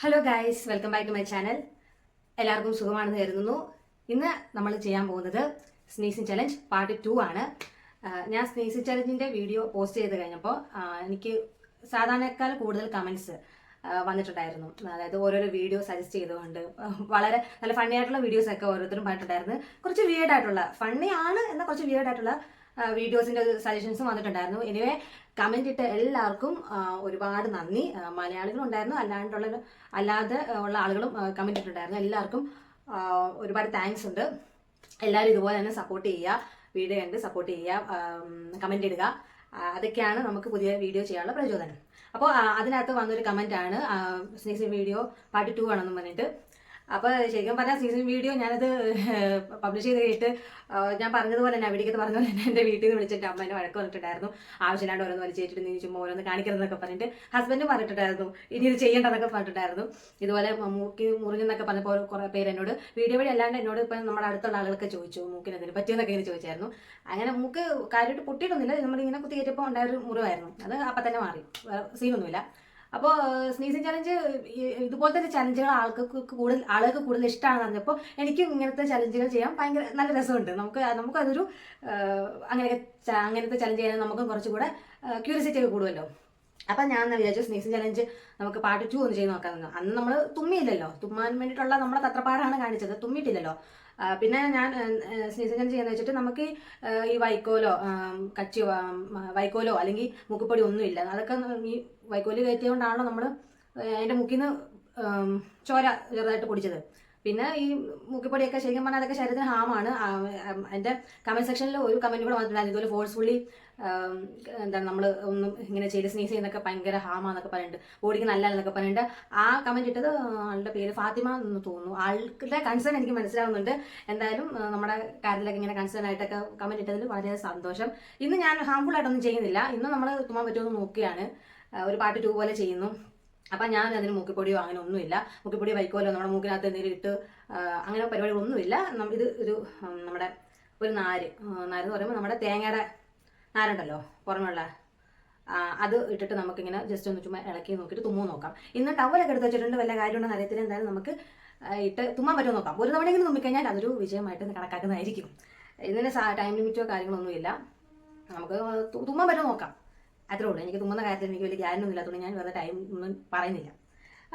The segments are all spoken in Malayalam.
Hello guys welcome back to my channel എല്ലാവർക്കും സുഖമാണെന്ന് കരുതുന്നു. ഇന്ന് നമ്മൾ ചെയ്യാൻ പോകുന്നത് സ്നീസിങ് ചലഞ്ച് പാർട്ട് ടു ആണ്. ഞാൻ സ്നീസിങ് ചലഞ്ചിന്റെ വീഡിയോ പോസ്റ്റ് ചെയ്ത് കഴിഞ്ഞപ്പോൾ എനിക്ക് സാധാരണക്കാൾ കൂടുതൽ കമന്റ്സ് വന്നിട്ടുണ്ടായിരുന്നു. അതായത് ഓരോരോ വീഡിയോ സജസ്റ്റ് ചെയ്തുകൊണ്ട് വളരെ നല്ല ഫണ്ണി ആയിട്ടുള്ള വീഡിയോസ് ഒക്കെ ഓരോരുത്തരും പറഞ്ഞിട്ടുണ്ടായിരുന്നു. കുറച്ച് വിയേഡ് ആയിട്ടുള്ള ഫണ്ണി ആണ് എന്നാൽ കുറച്ച് വിയേഡ് ആയിട്ടുള്ള വീഡിയോസിന്റെ സജഷൻസും വന്നിട്ടുണ്ടായിരുന്നു. എനിവേ കമന്റ് ഇട്ട എല്ലാവർക്കും ഒരുപാട് നന്ദി. മലയാളികളും മലയാളികളുണ്ടായിരുന്നു അല്ലാണ്ടുള്ള അല്ലാതെ ഉള്ള ആളുകളും കമന്റ് ഇട്ടിട്ടുണ്ടായിരുന്നു. എല്ലാവർക്കും ഒരുപാട് താങ്ക്സ് ഉണ്ട്. എല്ലാവരും ഇതുപോലെ തന്നെ സപ്പോർട്ട് ചെയ്യുക വീഡിയോ കണ്ട് സപ്പോർട്ട് ചെയ്യുക കമന്റ് ഇടുക. അതൊക്കെയാണ് നമുക്ക് പുതിയ വീഡിയോ ചെയ്യാനുള്ള പ്രചോദനം. അപ്പോൾ അതിനകത്ത് വന്നൊരു കമന്റ് ആണ് സ്നേഹിച്ച വീഡിയോ പാർട്ട് ടു ആണെന്ന് പറഞ്ഞിട്ട്. അപ്പോൾ ശരിക്കും പറഞ്ഞാൽ സീസൺ വീഡിയോ ഞാനത് പബ്ലിഷ് ചെയ്ത് കഴിഞ്ഞിട്ട് ഞാൻ പറഞ്ഞതുപോലെ തന്നെ അവിടേക്ക് പറഞ്ഞ പോലെ തന്നെ എന്റെ വീട്ടിൽ നിന്ന് വിളിച്ചിട്ട് അമ്മ എന്നെ വഴക്ക് പറഞ്ഞിട്ടുണ്ടായിരുന്നു. ആവശ്യമില്ലാണ്ട് ഓരോന്ന് വലിച്ചേറ്റിട്ട് നീ ചുമ്മാ ഓരോന്ന് കാണിക്കരുതെന്നൊക്കെ പറഞ്ഞിട്ട് ഹസ്ബൻഡും പറഞ്ഞിട്ടുണ്ടായിരുന്നു. ഇനി ഇത് ചെയ്യേണ്ടതൊക്കെ പറഞ്ഞിട്ടുണ്ടായിരുന്നു. ഇതുപോലെ മൂക്കി മുറിഞ്ഞെന്നൊക്കെ പറഞ്ഞപ്പോൾ കുറേ പേര് എന്നോട് വീഡിയോ വഴി അല്ലാണ്ട് എന്നോട് ഇപ്പം നമ്മുടെ അടുത്തുള്ള ആളുകളൊക്കെ ചോദിച്ചു മൂക്കിന് എന്തെങ്കിലും പറ്റിയെന്നൊക്കെ ഇങ്ങനെ ചോദിച്ചായിരുന്നു. അങ്ങനെ മൂക്ക് കാര്യമായിട്ട് പൊട്ടിയിട്ടൊന്നുമില്ല. നമ്മളിങ്ങനെ കുത്തി കയറ്റിയപ്പോൾ ഉണ്ടായ ഒരു മുറിവായിരുന്നു. അത് അപ്പം തന്നെ മാറി സീനൊന്നുമില്ല അപ്പോൾ സ്നീസിങ് ചലഞ്ച് ഇതുപോലത്തെ ചലഞ്ചുകൾ ആൾക്കൊക്കെ കൂടുതൽ ആളുകൾക്ക് കൂടുതൽ ഇഷ്ടമാണെന്ന് പറഞ്ഞപ്പോൾ എനിക്കും ഇങ്ങനത്തെ ചലഞ്ചുകൾ ചെയ്യാൻ ഭയങ്കര നല്ല രസമുണ്ട്. നമുക്ക് നമുക്ക് അതൊരു അങ്ങനെയൊക്കെ അങ്ങനത്തെ ചലഞ്ച് ചെയ്യാൻ നമുക്കും കുറച്ചുകൂടെ ക്യൂരിയോസിറ്റി ഒക്കെ കൂടുമല്ലോ. അപ്പം ഞാൻ വിചാരിച്ചു സ്നേഹം ചലഞ്ച് നമുക്ക് പാർട്ട് ടു ഒന്ന് ചെയ്ത് നോക്കാമെന്ന് അന്ന് നമ്മൾ തുമ്മിയില്ലല്ലോ. തുമ്മാൻ വേണ്ടിയിട്ടുള്ള നമ്മുടെ തത്രപ്പാടാണ് കാണിച്ചത്. തുമ്മിയിട്ടില്ലല്ലോ. പിന്നെ ഞാൻ സ്നീസിങ് ചലഞ്ച് ചെയ്യുന്ന വെച്ചിട്ട് നമുക്ക് ഈ, വൈക്കോലോ കച്ചി വൈക്കോലോ അല്ലെങ്കിൽ മുക്കുപ്പൊടി ഒന്നുമില്ല അതൊക്കെ ഈ വൈക്കോൽ കയറ്റിയതുകൊണ്ടാണല്ലോ നമ്മൾ അതിന്റെ മുക്കിന്ന് ചോര ചെറുതായിട്ട് പൊടിച്ചത്. പിന്നെ ഈ മുക്കിപ്പൊടിയൊക്കെ ശരിക്കും പറഞ്ഞാൽ അതൊക്കെ ശരീരത്തിന് ഹാമാണ്. എന്റെ കമന്റ് സെക്ഷനിൽ ഒരു കമന്റ് കൂടെ വന്നിട്ടുണ്ടായിരുന്നു ഇതുപോലെ ഫോഴ്സ്ഫുള്ളി എന്താണ് നമ്മൾ ഒന്നും ഇങ്ങനെ ചെയ്ത് സ്നീസ് ചെയ്യുന്നൊക്കെ ഭയങ്കര ഹാമാന്നൊക്കെ പറയുന്നുണ്ട് ബോഡിക്ക് നല്ല എന്നൊക്കെ പറഞ്ഞിട്ട് ആ കമന്റ് ഇട്ടത് ആളുടെ പേര് ഫാത്തിമ എന്ന് തോന്നുന്നു. ആളുടെ കൺസേൺ എനിക്ക് മനസ്സിലാവുന്നുണ്ട്. എന്തായാലും നമ്മുടെ കാര്യത്തിലൊക്കെ ഇങ്ങനെ കൺസേൺ ആയിട്ടൊക്കെ കമന്റ് ഇട്ടതിൽ വളരെ സന്തോഷം. ഇന്ന് ഞാൻ ഹാംഫുൾ ആയിട്ടൊന്നും ചെയ്യുന്നില്ല. ഇന്ന് നമ്മൾ തുമ്മാൻ പറ്റുമെന്ന് നോക്കുകയാണ് ഒരു പാട്ട് ടൂ പോലെ ചെയ്യുന്നു. അപ്പം ഞാൻ അതിന് മൂക്കിപ്പൊടിയോ അങ്ങനെ ഒന്നുമില്ല മൂക്കിപ്പൊടി വൈക്കോലോ നമ്മുടെ മൂക്കിനകത്ത് എന്തെങ്കിലും ഇട്ട് അങ്ങനെ പരിപാടികളൊന്നുമില്ല. ഇത് ഒരു നമ്മുടെ ഒരു നാര്. നാര് എന്ന് പറയുമ്പോൾ നമ്മുടെ തേങ്ങയുടെ നാരുണ്ടല്ലോ പുറമെയുള്ള. അത് ഇട്ടിട്ട് നമുക്കിങ്ങനെ ജസ്റ്റ് ഒന്ന് ചുമ്മാ ഇളക്കി നോക്കിയിട്ട് തുമ്മു നോക്കാം. ഇന്ന് ടവലൊക്കെ എടുത്ത് വെച്ചിട്ടുണ്ട് വല്ല കാര്യമുണ്ടെന്ന് അറിയത്തില്ല. എന്തായാലും നമുക്ക് ഇട്ട് തുമ്മാൻ പറ്റുമോ നോക്കാം. ഒരു തവണ തവണയെങ്കിലും തുമ്മിക്കഴിഞ്ഞാൽ അതൊരു വിജയമായിട്ട് കണക്കാക്കുന്നതായിരിക്കും. ഇതിന് ടൈം ലിമിറ്റോ കാര്യങ്ങളൊന്നുമില്ല. നമുക്ക് തുമ്മാൻ പറ്റുമോ നോക്കാം. അത്രേ ഉള്ളൂ. എനിക്ക് തുമ്മുന്ന കാര്യത്തിൽ എനിക്ക് വലിയ ഗ്യാരൊന്നും ഇല്ലാത്തതുകൊണ്ട് ഞാൻ വെറുതെ ടൈം ഒന്നും പറയുന്നില്ല.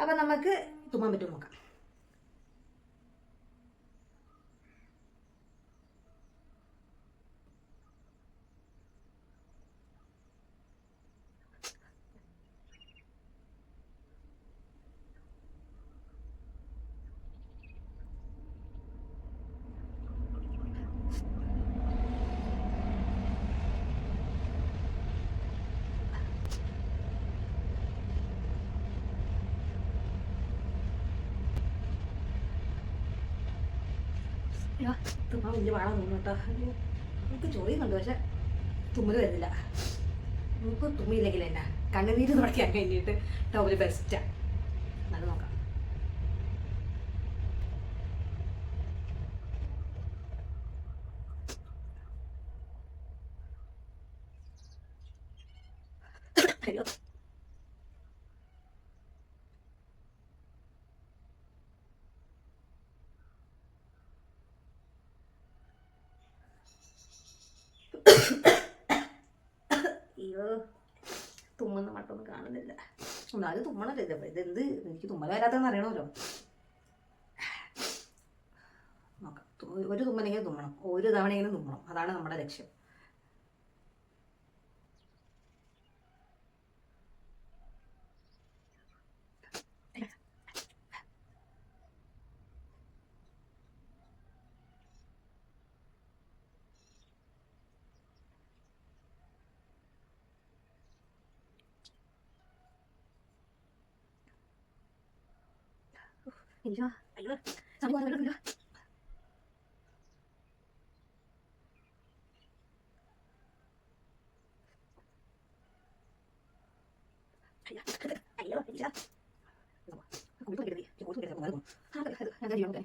അപ്പം നമുക്ക് തുമ്മാൻ പറ്റുമോ നോക്കാം. തുമ്മാൻ വലിയ പാടാൻ തോന്നുന്നു കേട്ടോ. നമുക്ക് ചോദിക്കുന്നുണ്ട് പക്ഷെ തുമ്മൽ വരുന്നില്ല. നമുക്ക് തുമ്മിയില്ലെങ്കിൽ എന്നാ? കണ്ണുനീര് തുടക്കാൻ കഴിഞ്ഞിട്ട് ടോപ്പിൽ ബെസ്റ്റാ നല്ല നോക്കാം അയ്യോ അയ്യോ തുമ്മുന്ന മട്ടൊന്നും കാണുന്നില്ല. എന്നാലും തുമ്മണല്ലേ? ഇത് എന്ത് എനിക്ക് തുമ്മല വരാത്തതെന്ന് അറിയണമല്ലോ. നോക്കാം. ഒരു തുമ്മലെങ്കിലും തുമ്മണം. ഒരു തവണയെങ്കിലും തുമ്മണം. അതാണ് നമ്മുടെ ലക്ഷ്യം. അയ്യോ അയ്യോ വരുന്നില്ല അയ്യോ അയ്യോ കിടത്തി കിടത്തി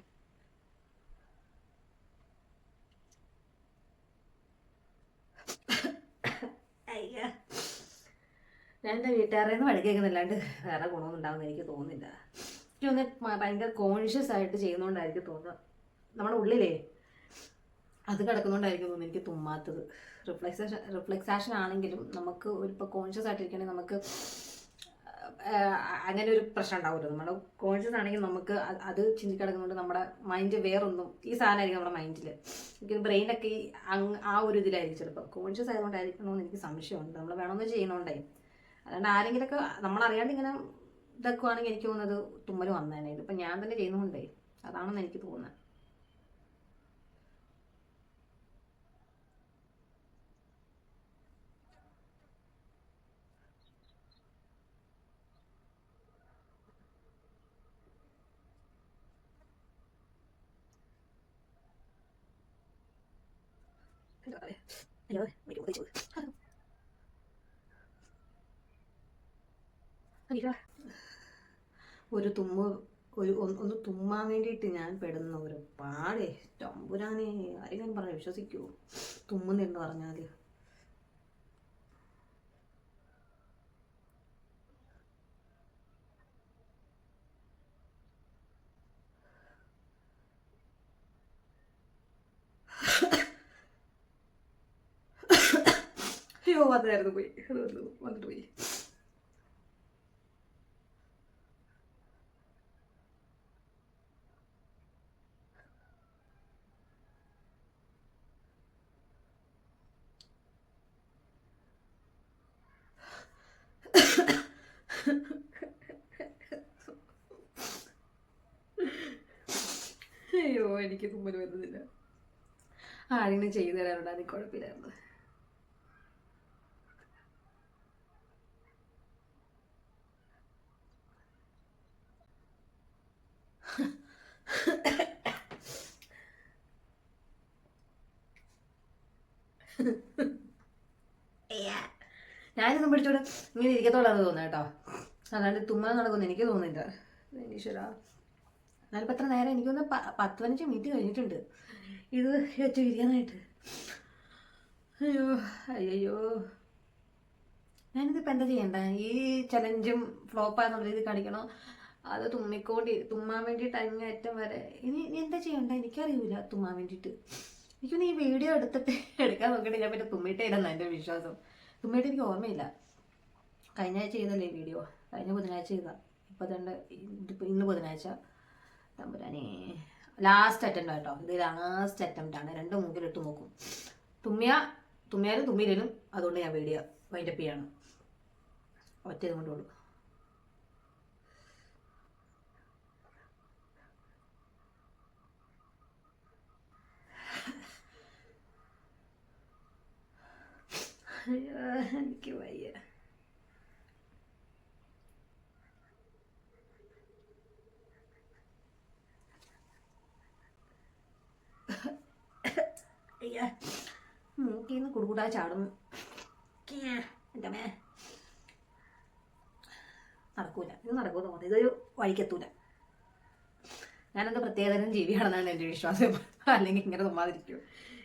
ഞാൻ എന്റെ വീട്ടുകാരെ നിന്ന് വഴി കേൾക്കുന്നില്ലാണ്ട് വേറെ ഗുണമൊന്നും ഉണ്ടാവുമെന്ന് എനിക്ക് തോന്നുന്നില്ല എനിക്കൊന്ന് ഭയങ്കര കോൺഷ്യസ് ആയിട്ട് ചെയ്യുന്നതുകൊണ്ടായിരിക്കും തോന്നുക. നമ്മുടെ ഉള്ളിലേ അത് കിടക്കുന്നതുകൊണ്ടായിരിക്കും തോന്നുന്നു എനിക്ക് തുമ്മാത്തത്. റിഫ്ലക്സേഷൻ റിഫ്ലക്സാഷൻ ആണെങ്കിലും നമുക്ക് ഒരു ഇപ്പോൾ കോൺഷ്യസ് ആയിട്ടിരിക്കണമെങ്കിൽ നമുക്ക് അങ്ങനെ ഒരു പ്രശ്നം ഉണ്ടാവുമല്ലോ നമ്മുടെ കോൺഷ്യസ് ആണെങ്കിൽ നമുക്ക് അത് ചിന്തി ചിന്തിക്കിടക്കുന്നുണ്ട് നമ്മുടെ മൈൻഡ് വേറൊന്നും ഈ സാധനമായിരിക്കും നമ്മുടെ മൈൻഡിൽ എനിക്ക് ബ്രെയിനൊക്കെ ഈ ആ ഒരു ഇതിലായിരിക്കും ചിലപ്പോൾ കോൺഷ്യസ് ആയതുകൊണ്ടായിരിക്കണമെന്ന് എനിക്ക് സംശയമുണ്ട്. നമ്മൾ വേണമെന്ന് ചെയ്യുന്നതുകൊണ്ടേ അതുകൊണ്ട് ആരെങ്കിലൊക്കെ നമ്മളറിയാണ്ട് ഇങ്ങനെ ഇതൊക്കെ ആണെങ്കിൽ എനിക്ക് തോന്നുന്നത് തുമ്മൽ വന്നേനെ ഇതിപ്പോൾ ഞാൻ തന്നെ ചെയ്യുന്നതുകൊണ്ടേ അതാണെന്ന് എനിക്ക് തോന്നുന്നത് Yeah. ഒരു തുമ്മ ഒരു ഒന്ന് തുമ്മാൻ വേണ്ടിയിട്ട് ഞാൻ പെടുന്ന ഒരു പാടേ. തമ്പുരാനെ ആരെങ്കിലും പറഞ്ഞ വിശ്വസിക്കൂ. തുമ്മുന്നെന്ന് പറഞ്ഞാൽ അയ്യോ അതായിരുന്നു പോയി. വന്നിട്ട് പോയി. അയ്യോ എനിക്ക് തുമ്മൽ വരുന്നില്ല. ആരെങ്കിലും ചെയ്തു തരാറുണ്ടായിരുന്നു കുഴപ്പമില്ലായിരുന്നു. ഞാനിതൊന്നും പിടിച്ചോട് ഇങ്ങനെ ഇരിക്കത്തോളാന്ന് തോന്നുന്നു കേട്ടോ. അല്ലാണ്ട് തുമ്മാൻ നടക്കുമെന്ന് എനിക്ക് തോന്നുന്നില്ല. ഈശ്വര. എന്നാലിപ്പോൾ എത്ര നേരം എനിക്കൊന്ന് പത്ത് പതിനഞ്ച് മിനിറ്റ് കഴിഞ്ഞിട്ടുണ്ട്. ഇത് വെച്ച് ഇരിക്കാനായിട്ട് അയ്യോ അയ്യോ ഞാനിതിപ്പോൾ എന്താ ചെയ്യണ്ട? ഈ ചലഞ്ചും ഫ്ലോപ്പാന്നുള്ള രീതി കാണിക്കണോ? അത് തുമ്മിക്കോണ്ടി തുമ്മാൻ വേണ്ടിയിട്ട് അങ്ങേറ്റം വരെ. ഇനി ഇനി എന്താ ചെയ്യണ്ട? എനിക്കറിയില്ല തുമ്മാൻ വേണ്ടിയിട്ട്. എനിക്കൊന്ന് ഈ വീഡിയോ എടുത്തിട്ട് എടുക്കാൻ നോക്കിയിട്ട് ഞാൻ പിന്നെ തുമ്മിയിട്ടേ ഇടുന്ന എന്റെ വിശ്വാസം. തുമ്മിയിട്ട് എനിക്ക് ഓർമ്മയില്ല. കഴിഞ്ഞ ആഴ്ച ചെയ്തല്ലേ വീഡിയോ കഴിഞ്ഞ ബുധനാഴ്ച ചെയ്താ ഇപ്പം തന്നെ ഇന്ന് ബുധനാഴ്ച. തമ്പുരാനെ. ലാസ്റ്റ് അറ്റംപ്റ്റ് കേട്ടോ. ഇത് ലാസ്റ്റ് അറ്റംപ്റ്റ് ആണ് രണ്ട് മൂക്കിലിട്ട് നോക്കും. തുമ്മിയ തുമ്മിയാലും തുമ്മിയിലും അതുകൊണ്ട് ഞാൻ വീഡിയോ വൈൻഡപ്പ് ചെയ്യാണ്. ഒറ്റ കൊണ്ടുള്ളൂ എനിക്ക് വയ്യ അയ്യ മൂക്കിൽ നിന്ന് കുടുകൂടാ ചാടുന്നു കിയാ, എന്റെ മേ. നടക്കൂല. ഇത് നടക്കൂ തോന്നുന്നു. ഇതൊരു വഴിക്കെത്തൂല. ഞാനെന്താ പ്രത്യേകതരം ജീവിയാണെന്നാണ് എന്റെ വിശ്വാസം. അല്ലെങ്കിൽ ഇങ്ങനെ തോന്നാതിരിക്കും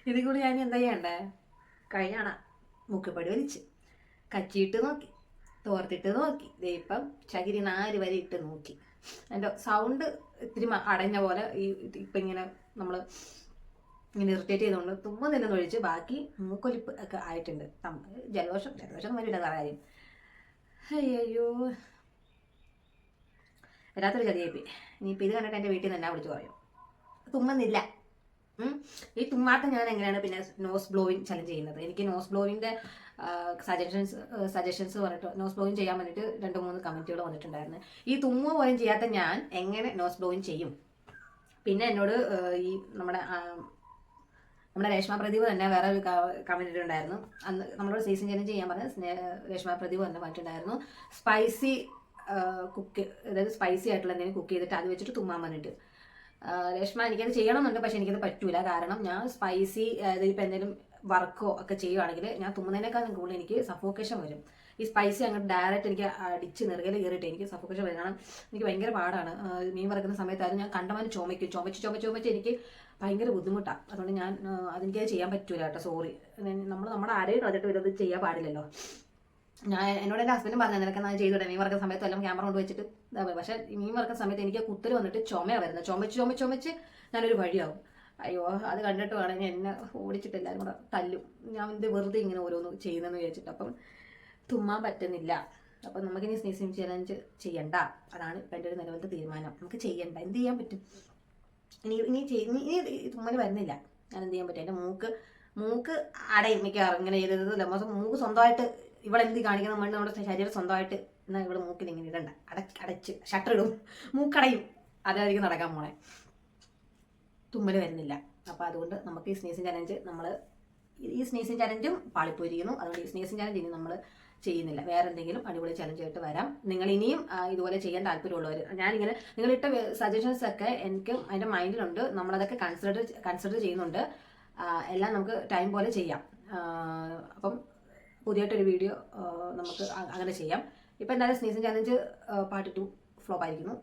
ഇതിൽ കൂടി ഞാൻ എന്താ ചെയ്യണ്ടേ? കഴിഞ്ഞാണ മുക്കിപ്പടി വലിച്ച് കച്ചിയിട്ട് നോക്കി തോർത്തിട്ട് നോക്കി. ദേ ഇപ്പം ചകിരി നാല് വരെ ഇട്ട് നോക്കി. എന്റെ സൗണ്ട് ഇത്തിരി അടഞ്ഞ പോലെ ഈ ഇപ്പം ഇങ്ങനെ നമ്മൾ ഇങ്ങനെ ഇറിറ്റേറ്റ് ചെയ്തുകൊണ്ട് തുമ്മ തന്നെ ഒഴിച്ച് ബാക്കി മൂക്കൊലിപ്പ് ഒക്കെ ആയിട്ടുണ്ട്. ജലദോഷം ജലദോഷം വരില്ല കാര്യം. അയ്യോ വരാത്തൊരു ചതിയേപ്പി ഇനിയിപ്പോൾ ഇത് കണ്ടിട്ട് എന്റെ വീട്ടിൽ നിന്ന് വിളിച്ചു പറയും? തുമ്മുന്നില്ല. ഈ തുമ്മാത്ത ഞാൻ എങ്ങനെയാണ് പിന്നെ നോസ് ബ്ലോയിങ് ചലഞ്ച് ചെയ്യുന്നത്? എനിക്ക് നോസ് ബ്ലോയിങ്ങിന്റെ സജഷൻസ് സജഷൻസ് പറഞ്ഞിട്ട് നോസ് ബ്ലോയിങ് ചെയ്യാൻ വേണ്ടിയിട്ട് രണ്ട് മൂന്ന് കമന്റുകൾ വന്നിട്ടുണ്ടായിരുന്നു. ഈ തുമ്മ പോലും ചെയ്യാത്ത ഞാൻ എങ്ങനെ നോസ് ബ്ലോയിങ് ചെയ്യും? പിന്നെ എന്നോട് ഈ നമ്മുടെ നമ്മുടെ രേഷ്മ പ്രദീപ് തന്നെ വേറെ ഒരു കമന്റ് ഇട്ടിട്ടുണ്ടായിരുന്നു അന്ന് നമ്മളോട് സീസൺ ചേഞ്ച് ചെയ്യാൻ പറഞ്ഞ രേഷ്മ പ്രദീപ് തന്നെ പറഞ്ഞിട്ടുണ്ടായിരുന്നു സ്പൈസി കുക്ക് അതായത് സ്പൈസി ആയിട്ടുള്ള എന്തെങ്കിലും കുക്ക് ചെയ്തിട്ട് അത് വെച്ചിട്ട് തുമ്മാൻ പറഞ്ഞിട്ട്. രേഷ്മ എനിക്കത് ചെയ്യണമെന്നുണ്ട് പക്ഷെ എനിക്കത് പറ്റൂല. കാരണം ഞാൻ സ്പൈസി അതായത് ഇപ്പം എന്തെങ്കിലും വർക്കോ ഒക്കെ ചെയ്യുവാണെങ്കിൽ ഞാൻ തുമ്മുന്നതിനേക്കാളും കൂടുതൽ എനിക്ക് സഫോക്കേഷൻ വരും. ഈ സ്പൈസി അങ്ങോട്ട് ഡയറക്റ്റ് എനിക്ക് അടിച്ച് നെറുകയിൽ കയറിയിട്ട് എനിക്ക് സഫോക്കേഷൻ വരും. കാരണം എനിക്ക് ഭയങ്കര പാടാണ്. മീൻ വറക്കുന്ന സമയത്തായാലും ഞാൻ കണ്ടമാനം ചുമയ്ക്കും. ചുമച്ച് ചുമച്ച് ചുമച്ച് എനിക്ക് ഭയങ്കര ബുദ്ധിമുട്ടാണ് അതുകൊണ്ട് ഞാൻ അതെനിക്കത് ചെയ്യാൻ പറ്റൂല കേട്ടോ. സോറി നമ്മൾ നമ്മുടെ ആരെയും കളഞ്ഞിട്ട് ഇത് ചെയ്യാൻ പാടില്ലല്ലോ. ഞാൻ എന്നോട് എന്റെ ഹസ്ബൻഡ് പറഞ്ഞു നിനക്ക് ഞാൻ ചെയ്തു മീൻ വറക്കുന്ന സമയത്ത് എല്ലാം ക്യാമറ കൊണ്ട് വെച്ചിട്ട് ഇതാ. പക്ഷേ മീൻ വറക്കുന്ന സമയത്ത് എനിക്ക് കുത്തൽ വന്നിട്ട് ചുമയാണ് വരുന്നത്. ചുമച്ച് ചുമച്ച് ചുമച്ച് ഞാനൊരു വഴിയാവും. അയ്യോ അത് കണ്ടിട്ട് വേണമെങ്കിൽ എന്നെ ഓടിച്ചിട്ട് എല്ലാവരും കൂടെ തല്ലും. ഞാൻ ഇത് വെറുതെ ഇങ്ങനെ ഓരോന്ന് ചെയ്യുന്നതെന്ന് വിചാരിച്ചിട്ട്. അപ്പം തുമ്മാൻ പറ്റുന്നില്ല. അപ്പം നമുക്കിനി സ്നീസിങ് ചലഞ്ച് ചെയ്യണ്ട. അതാണ് എന്റെ ഒരു നിലവിലത്തെ തീരുമാനം. നമുക്ക് ചെയ്യണ്ട. എന്ത് ചെയ്യാൻ പറ്റും? ഇനി ഇനി ഇനി തുമ്മൽ വരുന്നില്ല. ഞാൻ എന്ത് ചെയ്യാൻ പറ്റും? എന്റെ മൂക്ക് മൂക്ക് അടയും മിക്കവാറും ഇങ്ങനെ ചെയ്തതല്ല മൊത്തം മൂക്ക് സ്വന്തമായിട്ട് ഇവിടെ എന്ത് കാണിക്കുന്ന മണ്ണ് നമ്മുടെ ശരീരം സ്വന്തമായിട്ട് എന്നാൽ ഇവിടെ മൂക്കിൽ ഇങ്ങനെ ഇടണ്ട. അട അടച്ച് ഷട്ടർ ഇടും മൂക്കടയും. അതായിരിക്കും നടക്കാൻ പോണേ. തുമ്മൽ വരുന്നില്ല. അപ്പോൾ അതുകൊണ്ട് നമുക്ക് ഈ സ്നീസിങ് ചലഞ്ച് നമ്മൾ ഈ സ്നീസിങ് ചലഞ്ചും പാളിപ്പോയിരിക്കുന്നു അതുകൊണ്ട് ഈ സ്നീസിങ് ചലഞ്ച് ഇനി നമ്മൾ ചെയ്യുന്നില്ല. വേറെ എന്തെങ്കിലും അടിപൊളി ചലഞ്ച് ആയിട്ട് വരാം. നിങ്ങൾ ഇനിയും ഇതുപോലെ ചെയ്യാൻ താല്പര്യമുള്ളവർ ഞാനിങ്ങനെ നിങ്ങളിട്ട സജഷൻസ് ഒക്കെ എനിക്ക് അതിന്റെ മൈൻഡിലുണ്ട് നമ്മളതൊക്കെ കൺസിഡർ കൺസിഡർ ചെയ്യുന്നുണ്ട്. എല്ലാം നമുക്ക് ടൈം പോലെ ചെയ്യാം. അപ്പം പുതിയായിട്ടൊരു വീഡിയോ നമുക്ക് അങ്ങനെ ചെയ്യാം. ഇപ്പം എന്തായാലും sneezing challenge part two flop ആയിരിക്കുന്നു.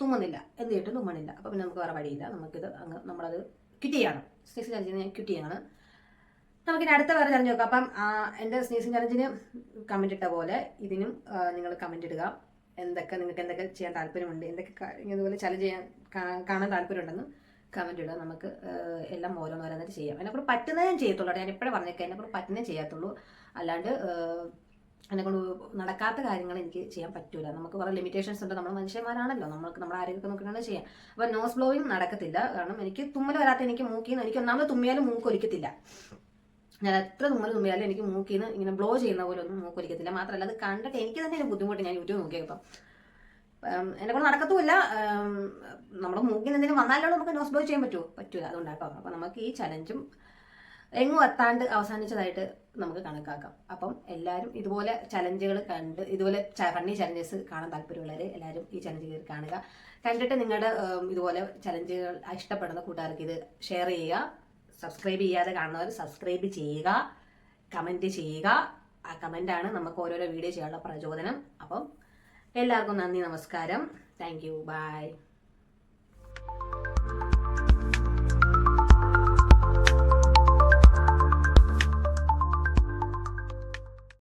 തുമ്മുന്നില്ല. എന്ത് ചെയ്തിട്ടും തുമ്മണില്ല. അപ്പം പിന്നെ നമുക്ക് വേറെ വഴിയില്ല. നമുക്കിത് അങ്ങ് നമ്മളത് ക്വിറ്റ് ചെയ്യണം. സ്നീസൻ ചലഞ്ചിന് ഞാൻ ക്വിറ്റ് ചെയ്യണം. നമുക്കിനി അടുത്ത വേറെ ചലഞ്ച് നോക്കാം. അപ്പം എന്റെ സ്നീസിങ് ചലഞ്ചിന് കമന്റ് ഇട്ട പോലെ ഇതിനും നിങ്ങൾ കമന്റ് ഇടുക. എന്തൊക്കെ നിങ്ങൾക്ക് എന്തൊക്കെ ചെയ്യാൻ താല്പര്യമുണ്ട് എന്തൊക്കെ ഇതുപോലെ ചലഞ്ച് ചെയ്യാൻ കാണാൻ താല്പര്യമുണ്ടെന്ന് കമന്റ് ഇടുക. നമുക്ക് എല്ലാം ഓരോന്നോരോന്നായിട്ട് ചെയ്യാം. എന്നെക്കൂടെ പറ്റുന്നതേ ചെയ്യത്തുള്ളൂ കേട്ടോ. ഞാൻ ഇപ്പോഴും പറഞ്ഞേക്കാം എന്നെക്കൂടെ പറ്റുന്നേ ചെയ്യത്തുള്ളൂ. അല്ലാണ്ട് എന്നെ കൊണ്ട് നടക്കാത്ത കാര്യങ്ങൾ എനിക്ക് ചെയ്യാൻ പറ്റൂല. നമുക്ക് കുറേ ലിമിറ്റേഷൻസ് ഉണ്ട്. നമ്മൾ മനുഷ്യന്മാരാണല്ലോ. നമുക്ക് നമ്മുടെ ആരോഗ്യമൊക്കെ നോക്കിയിട്ടാണ് ചെയ്യാം. അപ്പോൾ നോസ് ബ്ലോയിങ് നടക്കത്തില്ല. കാരണം എനിക്ക് തുമ്മൽ വരാത്ത എനിക്ക് മൂക്കിൽ എനിക്ക് ഒന്നാമത് തുമ്മിയാലും മൂക്ക് ഒലിക്കത്തില്ല. ഞാൻ എത്ര തുമ്മൽ തുമ്മിയാലും എനിക്ക് മൂക്കിൽ നിന്ന് ഇങ്ങനെ ബ്ലോ ചെയ്യുന്ന പോലെ ഒന്നും മൂക്ക് ഒലിക്കത്തില്ല മാത്രമല്ല അത് കണ്ടിട്ട് എനിക്ക് തന്നെ ഒരു ബുദ്ധിമുട്ട് ഞാൻ യൂട്യൂബ് നോക്കിയപ്പം എന്നെ കൊണ്ട് നടക്കത്തുമില്ല. നമ്മുടെ മൂക്കിൽ എന്തെങ്കിലും വന്നാലോ നമുക്ക് നോസ് ബ്ലോ ചെയ്യാൻ പറ്റുമോ പറ്റൂല അതുകൊണ്ടാട്ടോ. അപ്പം നമുക്ക് ഈ ചലഞ്ചും എങ്ങും എത്താണ്ട് അവസാനിച്ചതായിട്ട് നമുക്ക് കണക്കാക്കാം. അപ്പം എല്ലാവരും ഇതുപോലെ ചലഞ്ചുകൾ കണ്ട് ഇതുപോലെ ഫണ്ണി ചലഞ്ചസ് കാണാൻ താല്പര്യമുള്ളവർ എല്ലാവരും ഈ ചലഞ്ച് കയറി കാണുക. കണ്ടിട്ട് നിങ്ങളുടെ ഇതുപോലെ ചലഞ്ചുകൾ ഇഷ്ടപ്പെടുന്ന കൂട്ടുകാർക്ക് ഇത് ഷെയർ ചെയ്യുക. സബ്സ്ക്രൈബ് ചെയ്യാതെ കാണുന്നവർ സബ്സ്ക്രൈബ് ചെയ്യുക കമന്റ് ചെയ്യുക. ആ കമന്റാണ് നമുക്ക് ഓരോരോ വീഡിയോ ചെയ്യാനുള്ള പ്രചോദനം. അപ്പം എല്ലാവർക്കും നന്ദി നമസ്കാരം. Thank you by